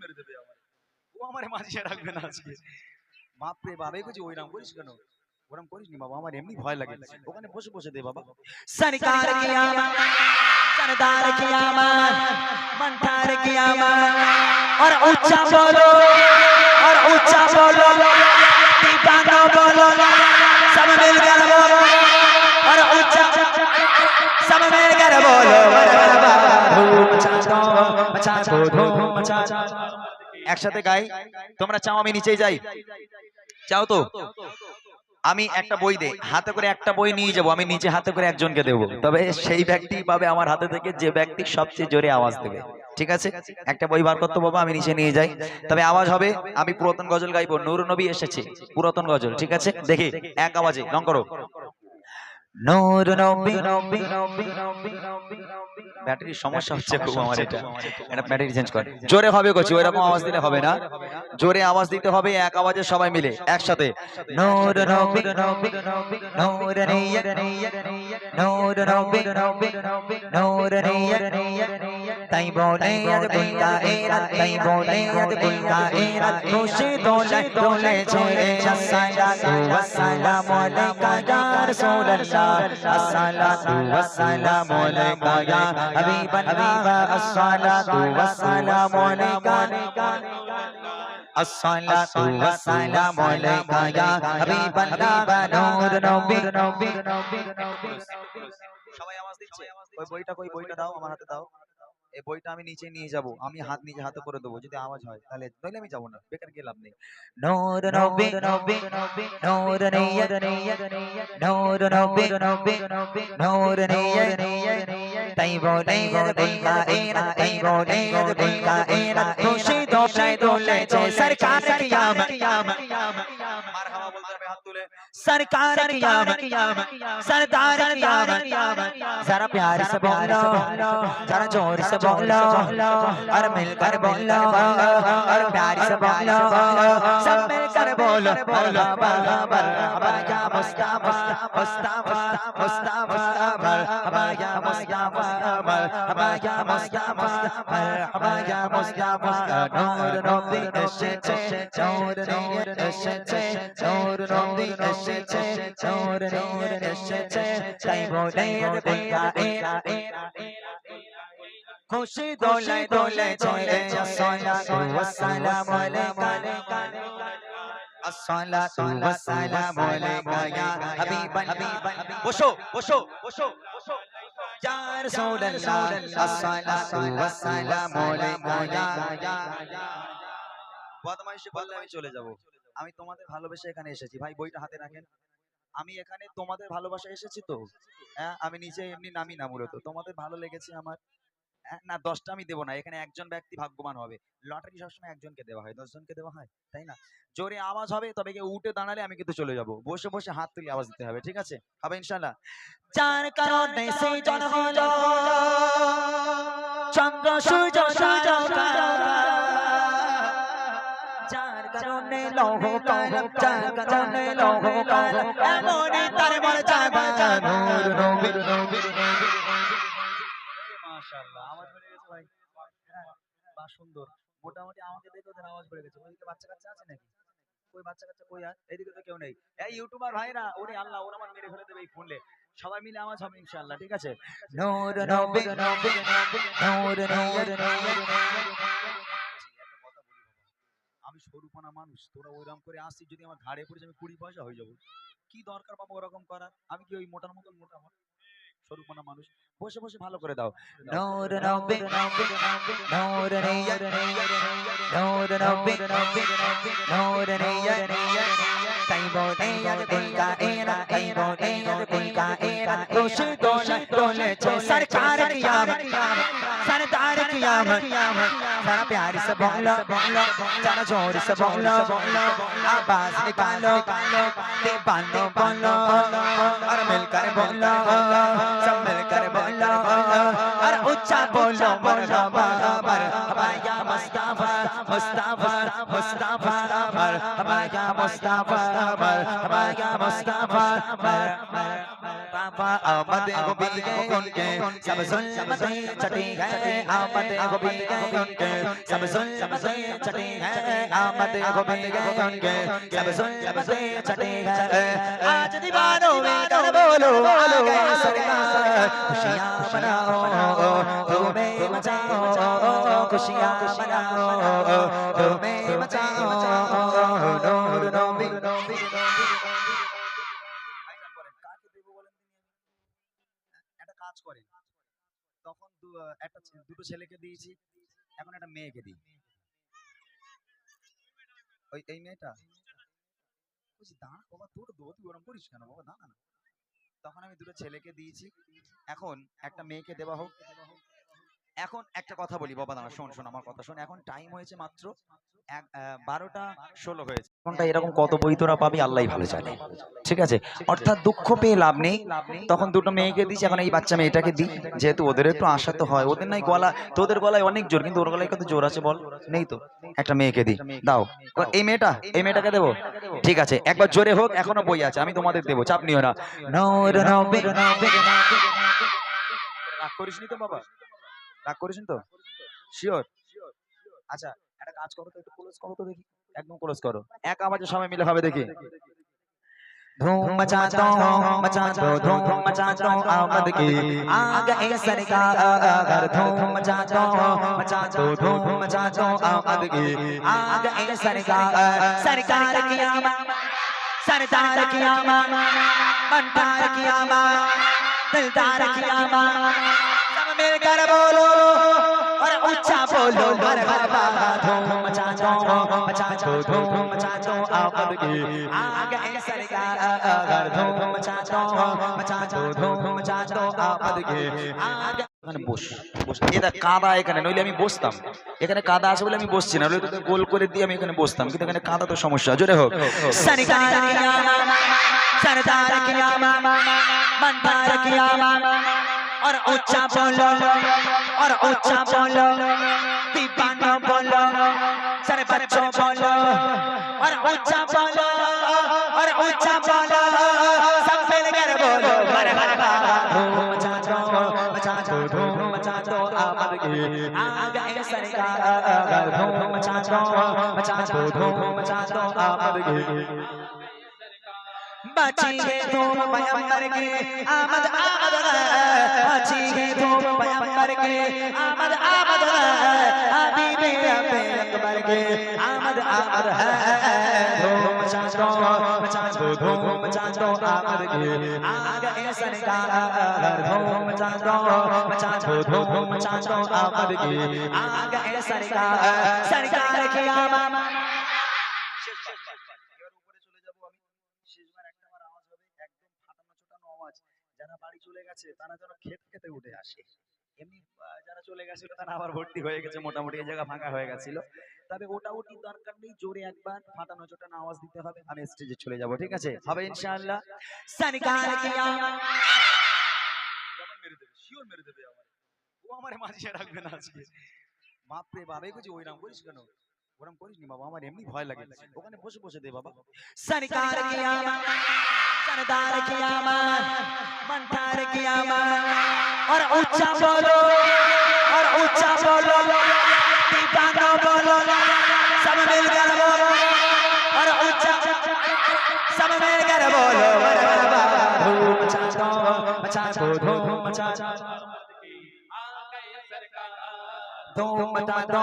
মেরে দেবে আমার ও আমার মাঝে রাখবে না আজকে বাপ রে বাবা এগুজি ওইরাম করিস কেন ওরম করিস নি বাবা আমার এমনি ভয় লাগে ওখানে বসে বসে দে বাবা সরকার কি আমার সরদার কি আমার মন্টার কি আমার আর উচ্চা বলো আর উচ্চা বলো দীপানো বলো সব মিল কর বলো আর উচ্চা সব মিল কর বলো বাবা ধুম চা ধুম চা ধুম চা একসাথে গাই, তোমরা চাও আমি নিচেই যাই? চাও তো? আমি একটা বই দে হাতে করে একটা বই নিয়ে যাব, আমি নিচে হাতে করে একজনকে দেবো। তবে সেই ব্যক্তি পাবে আমার হাতে থেকে যে ব্যক্তি সবচেয়ে জোরে আওয়াজ দেবে। ঠিক আছে? একটা বই বার করতে বাবা আমি নিচে নিয়ে যাই। তবে আওয়াজ হবে, আমি পুরাতন গজল গাইবো। নুর নবী এসেছে, পুরাতন গজল, ঠিক আছে? দেখি, এক আওয়াজে রং করো। নূর নবী। ব্যাটারির সমস্যা হচ্ছে খুব আমার এটা। এটা। ব্যাটারি চেঞ্জ কর। জোরে হবে করছি ওইরকম আওয়াজ দিলে হবে না। জোরে আওয়াজ দিতে হবে এক আওয়াজে সবাই মিলে একসাথে। নূর নবী। নূর নিয়ত নূর নবী। নূর নিয়ত তাই বলে আজ কুল কায়নাত তাই বলে আজ কুল কায়নাত খুশি দোলে দোলে ছেড়ে ওয়াসসালামু আলাইকা ইয়া রাসূলুল্লাহ। আসসালাতু ওয়াসসালামু আলাইকা ইয়া হাবিবাল্লাহ আসসালাতু ওয়াসসালামু আলাইকা الصلاة والسلام عليك يا حبيب الله نور نبي সবাই আওয়াজ দিচ্ছে ওই বইটা কই বইটা দাও আমার হাতে দাও এই বইটা আমি নিচে নিয়ে যাব আমি হাত নিজে হাতে করে দেবো যদি আওয়াজ হয় তাহলে নইলে আমি যাব না বেকার গিয়ে লাভ নেই নৌর নবে নবে নৌর নৈয়া নৈয়া নৌর নবে নবে নৌর নৈয়া নৈয়া তাই বলাই বলাই এরা তাই বলাই বলাই এরা খুশি দোষায় দোলে সরকার কিয়ামত কিয়ামত কিয়ামত सरकार सरदार जरा प्यार से बोलो जरा जोर से बोलो और मिलकर बोलो और प्यार से बोलो सब मिलकर बोलो बोलो बोलो हमारा मुस्ता मुस्ता मुस्ता मुस्ता मुस्ता मुस्ता हमारा मुस्ता मुस्ता हमारा मुस्ता मुस्ता हमारा मुस्ता मुस्ता नूर नूर नशे नशे नूर नूर नशे नशे नूर নবী এসেছে নূর নূর এসেছে তাই বলে দুনিয়া এরা খুশি দোলে দোলে চলে আসসালাতু ওয়াসসালামু আলাইকা আসসালাতু ওয়াসসালামু আলাইকা ইয়া হাবিবাল্লাহ বসো বসো বসো বসো ইয়া রাসূলুল্লাহ আসসালাতু ওয়াসসালামু আলাইকা ইয়া বদমাইশি বললে আমি চলে যাব আমি তোমাদের ভালোবেসে এখানে এসেছি। ভাই বইটা হাতে রাখেন। আমি এখানে তোমাদের ভালোবাসা এসেছি তো? হ্যাঁ আমি নিচে এমনি নামি না মূলত। তোমাদের ভালো লেগেছে আমার? হ্যাঁ, না দশটা আমি দেবো না। এখানে একজন ব্যক্তি ভাগ্যবান হবে। লটারি সবসময় একজনকে দেওয়া হয়। দশজনকে দেওয়া হয় তাই না? জোরে আওয়াজ হবে তবে কেউ উঠে দাঁড়ালে আমি কিন্তু চলে যাব। বসে বসে হাত তুলে আওয়াজ দিতে হবে ঠিক আছে? হবে ইনশাল্লাহ চার কারণে চন্দ্র সূর্য কারণে লৌহ কলম চার কারণে লৌহ কলম এমনই তার মনে চাবা নূর নবী মাশাআল্লাহ। আওয়াজ বেড়ে গেছে ভাই বাহ সুন্দর মোটামুটি আমাকে দেখে ওদের আওয়াজ বেড়ে গেছে ওইদিকে বাচ্চা কাচ্চা আছে নাকি কই বাচ্চা কাচ্চা কই আর এইদিকে তো কেউ নেই এই ইউটিউবার ভাইরা ওরে আল্লাহ ওরা আমার মেরে ফেলে দেবে এই ফোনলে সবাই মিলে আওয়াজ হবে ইনশাআল্লাহ ঠিক আছে নূর নবী নূর নূর আমি সরুপনা মানুষ তোরা ওইরকম করে আসছি যদি আমার ঘাড়ে পড়েছে আমি কুড়ি পয়সা হয়ে যাব কি দরকার বাবা ওরকম করার আমি কি ওই মোটার মতন মোটা আমার সরুপনা মানুষ বসে বসে ভালো করে দাও সরকার आमद सरदार की आमद जरा प्यार से बोलो जरा ज़ोर से बोलो आवाज़ निकालो दीवानो बोलो और मिलकर बोलो सब मिलकर बोलो और ऊँचा बोलो मरहबा मरहबा या मुस्ताफा मुस्ताफा मुस्ताफा मरहबा या मुस्ताफा मरहबा या मुस्ताफा मरहबा काफा आमद गोपी के उनके सब सुलमते छठी है आमद गोपी के उनके सब सुलमते छठी है आमद गोपी के उनके सब सुलमते छठी है आज दीवानों में कर बोलो आ गए सरकार खुशियां मनाओ तुम्हें मचाओ खुशियां मनाओ तुम्हें मचाओ একটা দুটো ছেলেকে দিয়েছি। এখন একটা মেয়েকে দিই। ওই, এই মেয়েটা? বলছি, দাঁড়া বাবা, তোর করিস কেন বাবা? দাঁড়া না। তখন আমি দুটো ছেলেকে দিয়েছি। এখন একটা মেয়েকে দেওয়া হোক। এখন একটা কথা বলি বাবা, দাঁড়া, শোন শোন, আমার কথা শোন। এখন টাইম হয়েছে মাত্র বারোটা ষোলো হয়েছে। কোনটা এরকম কত বই তোরা পাবি আল্লাহ ভালো জানে। ঠিক আছে? অর্থাৎ দুঃখ পেয়ে লাভ নেই। তখন দুটো মেয়েকে দিস, এখন এই বাচ্চা মেয়েটাকে দিই যেহেতু ওদের একটু আশা তো হয়। ওদের নাই গলা, তোদের গলায় অনেক জোর, কিন্তু ওর গলায় কত জোর আছে বল? নেই তো। একটা মেয়েকে দিই। দাও। এই মেয়েটা, এই মেয়েটাকে দেবো? ঠিক আছে। একবার জোরে হোক, এখনও বই আছে। আমি তোমাদের দেবো, চাপ নিও না। রাগ করিসনি তো বাবা? রাগ করিসনি তো? শিওর আচ্ছা। কাজ করো তো একটু ক্লোজ করো তো দেখি একদম ক্লোজ করো এক আওয়াজে সবাই মিলে হবে দেখি धूम मचा दो मचा दो धूम मचा दो आमद की आ गए सरकार अगर धूम मचा दो मचा दो धूम मचा दो आमद की आ गए सरकार सरकार की आमद सरदार की आमद मंटार की आमद दिलदार की आमद सब मिलकर बोलो और ऊंचा बोलो मरहबा धूम मचा दो मचा दो धूम मचा दो आमद की आ गए सरकार अगर धूम मचा दो मचा दो धूम मचा दो आमद की आ गए এখানে বস বস এটা কাদা এখানে নইলে আমি বসতাম এখানে কাদা আছে বলে আমি বসছি না নইলে তোকে গোল করে দিয়ে আমি এখানে বসতাম কিন্তু এখানে কাদা তো সমস্যা জোরে হোক सरकार की आमद सरदार की आमद मंदार की आमद और ऊंचा बोलो और ऊंचा बोलो दीवाना बोलो सारे बच्चों बोलो और ऊंचा बोलो और ऊंचा बोलो सब मिलकर बोलो मरहबा धूम मचा दो मचा दो धूम मचा दो आमद की आ गए सरकार अगर धूम मचा दो मचा दो धूम मचा दो आमद की बची है धूम पैगंबर के आमद आमद আছি তো পয়গম্বর কে আমদ আমদ হাবিবে পয়গম্বর কে আমদ আমদ ধুম চাঁদো চাঁদো, ধুম চাঁদো আমদ কে আগে এসন কা ধুম চাঁদো চাঁদো, ধুম চাঁদো আমদ কে আগে এসন কা সরকার কি আমা আছে তারা যেন খেতে খেতে উঠে আসে। এমনি যারা চলে গেছিল তারা আবার ভর্তি হয়ে গেছে মোটামুটি জায়গা ফাঁকা হয়ে গেছিল। তবে ওটা ওটি দরকার নেই জোরে একবার ফাটানো চোটানো আওয়াজ দিতে হবে আমি স্টেজে চলে যাব ঠিক আছে? হবে ইনশাআল্লাহ। সানিকাল কিয়া মেরে দেবে শিওর মেরে দেবে আমার ও আমারে মাঝে রাখবে না আজকে। বাপরে বাপ এই কিছু ওইরাম করিস কেন? ওরাম করিস নি বাবা আমার এমনি ভয় লাগে। ওখানে বসে বসে দে বাবা। সানি সানিকাল কিয়া सरदार की आमद मंठार की आमद और ऊंचा बोलो और ऊंचा बोलो दीवाना बोलो सब मिलकर बोलो और ऊंचा सब मिलकर बोलो मरहबा धूम मचा दो मचा दो धूम मचा दो मचा दो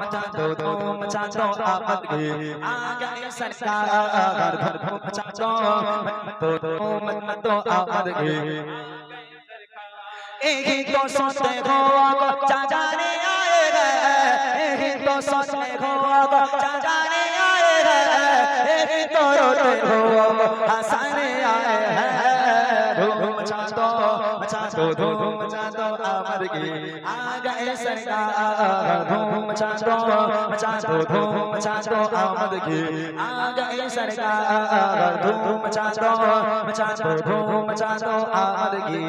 मचा दो दो मचा दो आफत की आ गए सरकार धर धर मचा दो दो दो मचा दो आफत की एक तो सोचते हो चाचा ने आए गए एक तो सोचते हो चाचा ने आए गए एक तो रोते हो हंसाने आए हैं। চাঁদো ধুম চাঁদো আমার গে আগায় সরকার ধুম চাঁদো চাঁদো ধুম চাঁদো আমার গে আগায় সরকার ধুম চাঁদো চাঁদো ধুম চাঁদো আমার গে